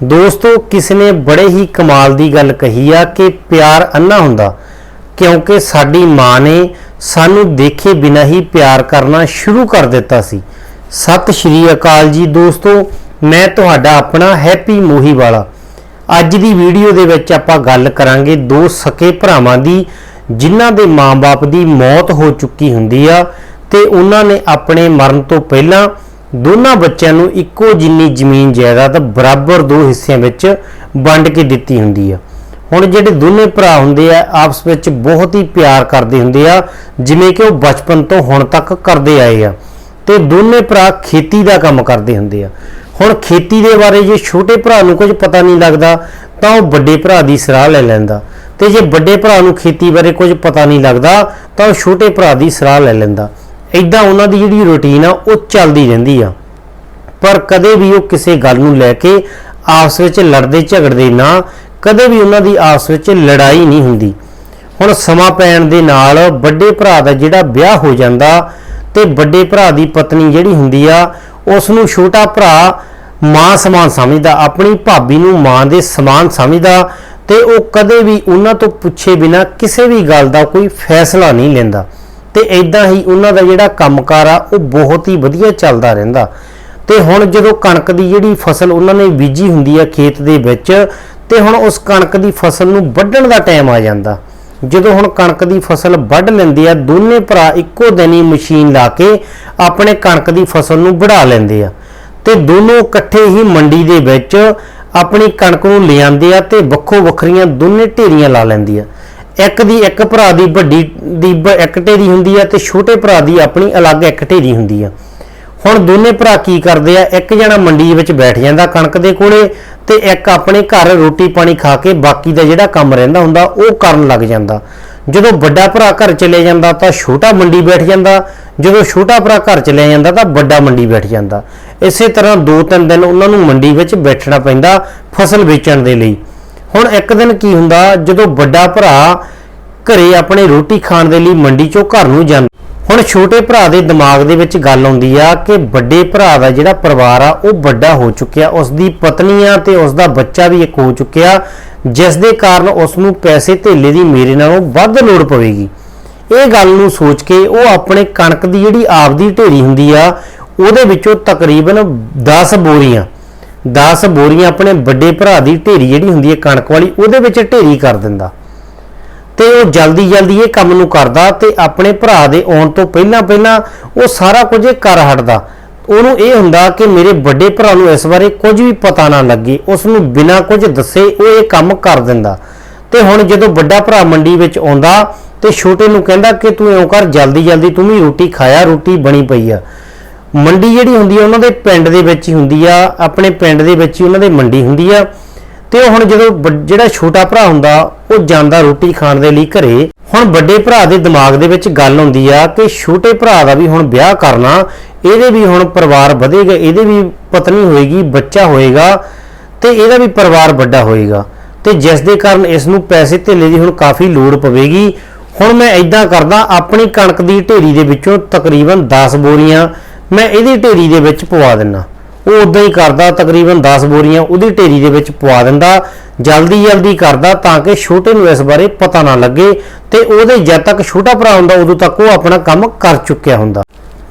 ਦੋਸਤੋ, ਕਿਸੇ ਨੇ ਬੜੇ ਹੀ ਕਮਾਲ ਦੀ ਗੱਲ ਕਹੀ ਆ ਕਿ ਪਿਆਰ ਅੰਨਾ ਹੁੰਦਾ, ਕਿਉਂਕਿ ਸਾਡੀ ਮਾਂ ਨੇ ਸਾਨੂੰ ਦੇਖੇ ਬਿਨਾਂ ਹੀ ਪਿਆਰ ਕਰਨਾ ਸ਼ੁਰੂ ਕਰ ਦਿੱਤਾ ਸੀ। ਸਤਿ ਸ਼੍ਰੀ ਅਕਾਲ ਜੀ ਦੋਸਤੋ, ਮੈਂ ਤੁਹਾਡਾ ਆਪਣਾ ਹੈਪੀ ਮੋਹੀ ਵਾਲਾ। ਅੱਜ ਦੀ ਵੀਡੀਓ ਦੇ ਵਿੱਚ ਆਪਾਂ ਗੱਲ ਕਰਾਂਗੇ ਦੋ ਸਕੇ ਭਰਾਵਾਂ ਦੀ, ਜਿਨ੍ਹਾਂ ਦੇ ਮਾਂ-ਬਾਪ ਦੀ ਮੌਤ ਹੋ ਚੁੱਕੀ ਹੁੰਦੀ ਆ ਤੇ ਉਹਨਾਂ ਨੇ ਆਪਣੇ ਮਰਨ ਤੋਂ ਪਹਿਲਾਂ ਦੋਨਾਂ ਬੱਚਿਆਂ ਨੂੰ ਇੱਕੋ ਜਿੰਨੀ ਜ਼ਮੀਨ ਜਾਇਦਾਦ ਬਰਾਬਰ ਦੋ ਹਿੱਸਿਆਂ ਵਿੱਚ ਵੰਡ ਕੇ ਦਿੱਤੀ ਹੁੰਦੀ ਆ। ਹੁਣ ਜਿਹੜੇ ਦੋਨੇ ਭਰਾ ਹੁੰਦੇ ਆ, ਆਪਸ ਵਿੱਚ ਬਹੁਤ ਹੀ ਪਿਆਰ ਕਰਦੇ ਹੁੰਦੇ ਆ, ਜਿਵੇਂ ਕਿ ਉਹ ਬਚਪਨ ਤੋਂ ਹੁਣ ਤੱਕ ਕਰਦੇ ਆਏ ਆ। ਤੇ ਦੋਨੇ ਭਰਾ ਖੇਤੀ ਦਾ ਕੰਮ ਕਰਦੇ ਹੁੰਦੇ ਆ। ਹੁਣ ਖੇਤੀ ਦੇ ਬਾਰੇ ਜੇ ਛੋਟੇ ਭਰਾ ਨੂੰ ਕੁਝ ਪਤਾ ਨਹੀਂ ਲੱਗਦਾ, ਤਾਂ ਉਹ ਵੱਡੇ ਭਰਾ ਦੀ ਸਲਾਹ ਲੈ ਲੈਂਦਾ। ਤੇ ਜੇ ਵੱਡੇ ਭਰਾ ਨੂੰ ਖੇਤੀ ਬਾਰੇ ਕੁਝ ਪਤਾ ਨਹੀਂ ਲੱਗਦਾ, ਤਾਂ ਉਹ ਛੋਟੇ ਭਰਾ ਦੀ ਸਲਾਹ ਲੈ ਲੈਂਦਾ। ਇਦਾਂ ਉਹਨਾਂ ਦੀ ਜਿਹੜੀ ਰੁਟੀਨ ਆ, ਉਹ ਚੱਲਦੀ ਰਹਿੰਦੀ ਆ। ਪਰ ਕਦੇ ਵੀ ਉਹ ਕਿਸੇ ਗੱਲ ਨੂੰ ਲੈ ਕੇ ਆਪਸ ਵਿੱਚ ਲੜਦੇ ਝਗੜਦੇ ਨਾ, ਕਦੇ ਵੀ ਉਹਨਾਂ ਦੀ ਆਪਸ ਵਿੱਚ ਲੜਾਈ ਨਹੀਂ ਹੁੰਦੀ। ਹੁਣ ਸਮਾਂ ਪੈਣ ਦੇ ਨਾਲ ਵੱਡੇ ਭਰਾ ਦਾ ਜਿਹੜਾ ਵਿਆਹ ਹੋ ਜਾਂਦਾ ਤੇ ਵੱਡੇ ਭਰਾ ਦੀ ਪਤਨੀ ਜਿਹੜੀ ਹੁੰਦੀ ਆ ਉਸ ਨੂੰ ਛੋਟਾ ਭਰਾ ਮਾਂ ਸਮਾਨ ਸਮਝਦਾ, ਆਪਣੀ ਭਾਬੀ ਨੂੰ ਮਾਂ ਦੇ ਸਮਾਨ ਸਮਝਦਾ ਤੇ ਉਹ ਕਦੇ ਵੀ ਉਹਨਾਂ ਤੋਂ ਪੁੱਛੇ ਬਿਨਾ ਕਿਸੇ ਵੀ ਗੱਲ ਦਾ ਕੋਈ ਫੈਸਲਾ ਨਹੀਂ ਲੈਂਦਾ। ਤੇ ਇਦਾਂ ਹੀ ਉਹਨਾਂ ਦਾ ਜਿਹੜਾ ਕੰਮਕਾਰ ਆ, ਉਹ ਬਹੁਤ ਹੀ ਵਧੀਆ ਚੱਲਦਾ ਰਹਿੰਦਾ। ਤੇ ਹੁਣ ਜਦੋਂ ਕਣਕ ਦੀ ਜਿਹੜੀ ਫਸਲ ਉਹਨਾਂ ਨੇ ਬੀਜੀ ਹੁੰਦੀ ਆ ਖੇਤ ਦੇ ਵਿੱਚ, ਤੇ ਹੁਣ ਉਸ ਕਣਕ ਦੀ ਫਸਲ ਨੂੰ ਵੱਢਣ ਦਾ ਟਾਈਮ ਆ ਜਾਂਦਾ। ਜਦੋਂ ਹੁਣ ਕਣਕ ਦੀ ਫਸਲ ਵੱਢ ਲੈਂਦੇ ਆ, ਦੋਨੇ ਭਰਾ ਇੱਕੋ ਦਿਨ ਹੀ ਮਸ਼ੀਨ ਲਾ ਕੇ ਆਪਣੇ ਕਣਕ ਦੀ ਫਸਲ ਨੂੰ ਵਢਾ ਲੈਂਦੇ ਆ। ਤੇ ਦੋਨੋਂ ਇਕੱਠੇ ਹੀ ਮੰਡੀ ਦੇ ਵਿੱਚ ਆਪਣੀ ਕਣਕ ਨੂੰ ਲਿਆਉਂਦੇ ਆ ਤੇ ਵੱਖੋ ਵੱਖਰੀਆਂ ਦੋਨੇ ਢੇਰੀਆਂ ਲਾ ਲੈਂਦੀ ਆ। ਇੱਕ ਦੀ ਇੱਕ ਭਰਾ ਦੀ ਵੱਡੀ ਦੀ ਬ- ਇੱਕ ਢੇਰੀ ਹੁੰਦੀ ਆ ਤੇ ਛੋਟੇ ਭਰਾ ਦੀ ਆਪਣੀ ਅਲੱਗ ਇੱਕ ਢੇਰੀ ਹੁੰਦੀ ਆ। ਹੁਣ ਦੋਨੇ ਭਰਾ ਕੀ ਕਰਦੇ ਆ? ਇੱਕ ਜਣਾ ਮੰਡੀ ਵਿੱਚ ਬੈਠ ਜਾਂਦਾ ਕਣਕ ਦੇ ਕੋਲੇ ਤੇ ਇੱਕ ਆਪਣੇ ਘਰ ਰੋਟੀ ਪਾਣੀ ਖਾ ਕੇ ਬਾਕੀ ਦਾ ਜਿਹੜਾ ਕੰਮ ਰਹਿੰਦਾ ਹੁੰਦਾ, ਉਹ ਕਰਨ ਲੱਗ ਜਾਂਦਾ। ਜਦੋਂ ਵੱਡਾ ਭਰਾ ਘਰ ਚਲੇ ਜਾਂਦਾ ਤਾਂ ਛੋਟਾ ਮੰਡੀ ਬੈਠ ਜਾਂਦਾ। ਜਦੋਂ ਛੋਟਾ ਭਰਾ ਘਰ ਚਲੇ ਜਾਂਦਾ ਤਾਂ ਵੱਡਾ ਮੰਡੀ ਬੈਠ ਜਾਂਦਾ। ਇਸੇ ਤਰ੍ਹਾਂ ਦੋ ਤਿੰਨ ਦਿਨ ਉਹਨਾਂ ਨੂੰ ਮੰਡੀ ਵਿੱਚ ਬੈਠਣਾ ਪੈਂਦਾ ਫਸਲ ਵੇਚਣ ਦੇ ਲਈ। ਹੁਣ ਇੱਕ ਦਿਨ ਕੀ ਹੁੰਦਾ, ਜਦੋਂ ਵੱਡਾ ਭਰਾ ਘਰੇ ਆਪਣੇ ਰੋਟੀ ਖਾਣ ਦੇ ਲਈ ਮੰਡੀ ਚੋਂ ਘਰ ਨੂੰ ਜਾਂਦਾ। ਹੁਣ ਛੋਟੇ ਭਰਾ ਦੇ ਦਿਮਾਗ ਦੇ ਵਿੱਚ ਗੱਲ ਆਉਂਦੀ ਆ ਕਿ ਵੱਡੇ ਭਰਾ ਦਾ ਜਿਹੜਾ ਪਰਿਵਾਰ ਆ, ਉਹ ਵੱਡਾ ਹੋ ਚੁੱਕਿਆ। ਉਸ ਦੀ ਪਤਨੀ ਆ ਤੇ ਉਸ ਦਾ ਬੱਚਾ ਵੀ ਇੱਕ ਹੋ ਚੁੱਕਿਆ, ਜਿਸ ਦੇ ਕਾਰਨ ਉਸ ਨੂੰ ਪੈਸੇ ਧੇਲੇ ਦੀ ਮੇਰੇ ਨਾਲੋਂ ਵੱਧ ਲੋੜ ਪਵੇਗੀ। ਇਹ ਗੱਲ ਨੂੰ ਸੋਚ ਕੇ ਉਹ ਆਪਣੇ ਕਣਕ ਦੀ ਜਿਹੜੀ ਆਪਦੀ ਢੇਰੀ ਹੁੰਦੀ ਆ, ਉਹਦੇ ਵਿੱਚੋਂ ਤਕਰੀਬਨ 10 ਬੋਰੀਆਂ 10 ਬੋਰੀਆਂ ਆਪਣੇ ਵੱਡੇ ਭਰਾ ਦੀ ਢੇਰੀ ਜਿਹੜੀ ਹੁੰਦੀ ਹੈ ਕਣਕ ਵਾਲੀ, ਉਹਦੇ ਵਿੱਚ ਢੇਰੀ ਕਰ ਦਿੰਦਾ। ਤੇ ਉਹ ਜਲਦੀ ਜਲਦੀ ਇਹ ਕੰਮ ਨੂੰ ਕਰਦਾ ਤੇ ਆਪਣੇ ਭਰਾ ਦੇ ਆਉਣ ਤੋਂ ਪਹਿਲਾਂ ਪਹਿਲਾਂ ਉਹ ਸਾਰਾ ਕੁਝ ਕਰ ਹਟਦਾ। ਉਹਨੂੰ ਇਹ ਹੁੰਦਾ ਕਿ ਮੇਰੇ ਵੱਡੇ ਭਰਾ ਨੂੰ ਇਸ ਬਾਰੇ ਕੁਝ ਵੀ ਪਤਾ ਨਾ ਲੱਗੇ। ਉਸ ਨੂੰ ਬਿਨਾਂ ਕੁਝ ਦੱਸੇ ਉਹ ਇਹ ਕੰਮ ਕਰ ਦਿੰਦਾ। ਤੇ ਹੁਣ ਜਦੋਂ ਵੱਡਾ ਭਰਾ ਮੰਡੀ ਵਿੱਚ ਆਉਂਦਾ ਤੇ ਛੋਟੇ ਨੂੰ ਕਹਿੰਦਾ ਕਿ ਤੂੰ ਇਉਂ ਕਰ, ਜਲਦੀ ਜਲਦੀ ਤੂੰ ਵੀ ਰੋਟੀ ਖਾਇਆ, ਰੋਟੀ ਬਣੀ ਪਈ ਆ। ਮੰਡੀ ਜਿਹੜੀ ਹੁੰਦੀ ਆ, ਉਹਨਾਂ ਦੇ ਪਿੰਡ ਦੇ ਵਿੱਚ ਹੀ ਹੁੰਦੀ ਆ, ਆਪਣੇ ਪਿੰਡ ਦੇ ਵਿੱਚ ਹੀ ਉਹਨਾਂ ਦੇ ਮੰਡੀ ਹੁੰਦੀ ਆ। ਤੇ ਉਹ ਹੁਣ ਜਦੋਂ ਵੱਡ- ਜਿਹੜਾ ਛੋਟਾ ਭਰਾ ਹੁੰਦਾ, ਉਹ ਜਾਂਦਾ ਰੋਟੀ ਖਾਣ ਦੇ ਲਈ ਘਰੇ। ਹੁਣ ਵੱਡੇ ਭਰਾ ਦੇ ਦਿਮਾਗ ਦੇ ਵਿੱਚ ਗੱਲ ਹੁੰਦੀ ਆ ਕਿ ਛੋਟੇ ਭਰਾ ਦਾ ਵੀ ਹੁਣ ਵਿਆਹ ਕਰਨਾ, ਇਹਦੇ ਵੀ ਹੁਣ ਪਰਿਵਾਰ ਵਧੇਗਾ, ਇਹਦੇ ਵੀ ਪਤਨੀ ਹੋਏਗੀ, ਬੱਚਾ ਹੋਏਗਾ, ਤੇ ਇਹਦਾ ਵੀ ਪਰਿਵਾਰ ਵੱਡਾ ਹੋਏਗਾ। ਤੇ ਜਿਸ ਦੇ ਕਾਰਨ ਇਸ ਨੂੰ ਪੈਸੇ ਧੇਲੇ ਦੀ ਹੁਣ ਕਾਫੀ ਲੋੜ ਪਵੇਗੀ। ਹੁਣ ਮੈਂ ਇਦਾਂ ਕਰਦਾ, ਆਪਣੀ ਕਣਕ ਦੀ ਢੇਰੀ ਦੇ ਵਿੱਚੋਂ ਤਕਰੀਬਨ 10 ਬੋਰੀਆਂ ਮੈਂ ਇਹਦੀ ਢੇਰੀ ਦੇ ਵਿੱਚ ਪਵਾ ਦਿੰਨਾ। ਉਹ ਉਦਾਂ ਹੀ ਕਰਦਾ, ਤਕਰੀਬਨ 10 ਬੋਰੀਆਂ ਉਹਦੀ ਢੇਰੀ ਦੇ ਵਿੱਚ ਪਵਾ ਦਿੰਦਾ। ਜਲਦੀ ਜਲਦੀ ਕਰਦਾ ਤਾਂ ਕਿ ਛੋਟੇ ਨੂੰ ਇਸ ਬਾਰੇ ਪਤਾ ਨਾ ਲੱਗੇ ਤੇ ਉਹਦੇ ਜਦ ਤੱਕ ਛੋਟਾ ਭਰਾ ਹੁੰਦਾ, ਉਦੋਂ ਤੱਕ ਉਹ ਆਪਣਾ ਕੰਮ ਕਰ ਚੁੱਕਿਆ ਹੁੰਦਾ।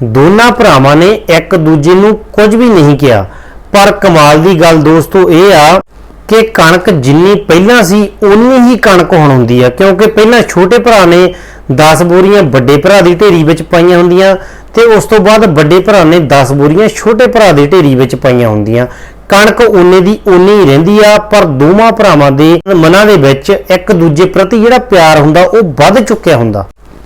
ਦੋਨਾਂ ਭਰਾਵਾਂ ਨੇ ਇੱਕ ਦੂਜੇ ਨੂੰ ਕੁਝ ਵੀ ਨਹੀਂ ਕਿਹਾ। ਪਰ ਕਮਾਲ ਦੀ ਗੱਲ ਦੋਸਤੋ ਇਹ ਆ ਕਿ ਕਣਕ ਜਿੰਨੀ ਪਹਿਲਾਂ ਸੀ ਉਨੀ ਹੀ ਕਣਕ ਹੁਣ ਹੁੰਦੀ ਆ। ਕਿਉਂਕਿ ਪਹਿਲਾਂ ਛੋਟੇ ਭਰਾ ਨੇ 10 ਬੋਰੀਆਂ ਵੱਡੇ ਭਰਾ ਦੀ ਢੇਰੀ ਵਿੱਚ ਪਾਈਆਂ ਹੁੰਦੀਆਂ ਤੇ ਉਸ ਤੋਂ ਬਾਅਦ ਵੱਡੇ ਭਰਾ ਨੇ 10 ਬੋਰੀਆਂ ਛੋਟੇ ਭਰਾ ਦੇ ਢੇਰੀ ਵਿੱਚ ਪਾਈਆਂ ਹੁੰਦੀਆਂ। ਕਣਕ ਓਨੇ ਦੀ ਓਨੀ ਹੀ ਰਹਿੰਦੀ ਆ, ਪਰ ਦੋਵਾਂ ਭਰਾਵਾਂ ਦੇ ਮਨਾਂ ਦੇ ਵਿੱਚ ਇੱਕ ਦੂਜੇ ਪ੍ਰਤੀ ਜਿਹੜਾ ਪਿਆਰ ਹੁੰਦਾ, ਉਹ ਵੱਧ ਚੁੱਕਿਆ ਹੁੰਦਾ।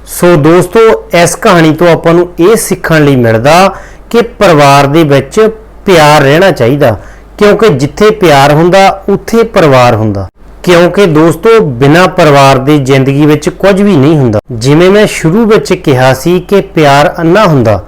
ਸੋ ਦੋਸਤੋ, ਇਸ ਕਹਾਣੀ ਤੋਂ ਆਪਾਂ ਨੂੰ ਇਹ ਸਿੱਖਣ ਲਈ ਮਿਲਦਾ ਕਿ ਪਰਿਵਾਰ ਦੇ ਵਿੱਚ ਪਿਆਰ ਰਹਿਣਾ ਚਾਹੀਦਾ, ਕਿਉਂਕਿ ਜਿੱਥੇ ਪਿਆਰ ਹੁੰਦਾ, ਉੱਥੇ ਪਰਿਵਾਰ ਹੁੰਦਾ। ਕਿਉਂਕਿ ਦੋਸਤੋ, ਬਿਨਾ ਪਰਿਵਾਰ ਦੀ ਜ਼ਿੰਦਗੀ ਵਿੱਚ ਕੁਝ ਵੀ ਨਹੀਂ ਹੁੰਦਾ। ਜਿਵੇਂ ਮੈਂ ਸ਼ੁਰੂ ਵਿੱਚ ਕਿਹਾ ਸੀ ਕਿ ਪਿਆਰ ਅੰਨਾ ਹੁੰਦਾ,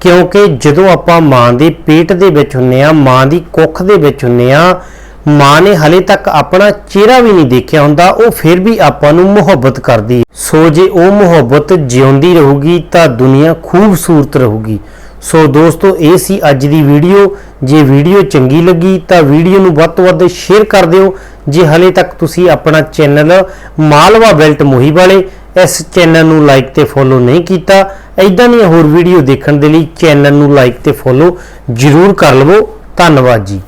ਕਿਉਂਕਿ ਜਦੋਂ ਆਪਾਂ ਮਾਂ ਦੇ ਪੇਟ ਦੇ ਵਿੱਚ ਹੁੰਨੇ ਆ ਮਾਂ ਦੀ ਕੁੱਖ ਦੇ ਵਿੱਚ ਹੁੰਨੇ ਆ ਮਾਂ ਨੇ ਹਲੇ ਤੱਕ ਆਪਣਾ ਚਿਹਰਾ ਵੀ ਨਹੀਂ ਦੇਖਿਆ ਹੁੰਦਾ, ਉਹ ਫਿਰ ਵੀ ਆਪਾਂ ਨੂੰ ਮੁਹੱਬਤ ਕਰਦੀ ਸੋ ਜੇ ਉਹ ਮੁਹੱਬਤ ਜਿਉਂਦੀ ਰਹੂਗੀ, ਤਾਂ ਦੁਨੀਆ ਖੂਬਸੂਰਤ ਰਹੂਗੀ। ਸੋ ਦੋਸਤੋ, ਇਹ ਸੀ ਅੱਜ ਦੀ ਵੀਡੀਓ। ਜੇ ਵੀਡੀਓ ਚੰਗੀ ਲੱਗੀ ਤਾਂ ਵੀਡੀਓ ਨੂੰ ਵੱਧ ਤੋਂ ਵੱਧ ਸ਼ੇਅਰ ਕਰ ਦਿਓ। ਜੇ ਹਲੇ ਤੱਕ ਤੁਸੀਂ ਆਪਣਾ ਚੈਨਲ ਮਾਲਵਾ ਬੈਲਟ ਮੋਹੀ ਵਾਲੇ ਇਸ ਚੈਨਲ ਨੂੰ ਲਾਈਕ ਤੇ ਫੋਲੋ ਨਹੀਂ ਕੀਤਾ ਐਦਾਂ ਦੀਆਂ ਹੋਰ ਵੀਡੀਓ ਦੇਖਣ ਦੇ ਲਈ ਚੈਨਲ ਨੂੰ ਲਾਈਕ ਤੇ ਫੋਲੋ ਜ਼ਰੂਰ ਕਰ ਲਵੋ। ਧੰਨਵਾਦ ਜੀ।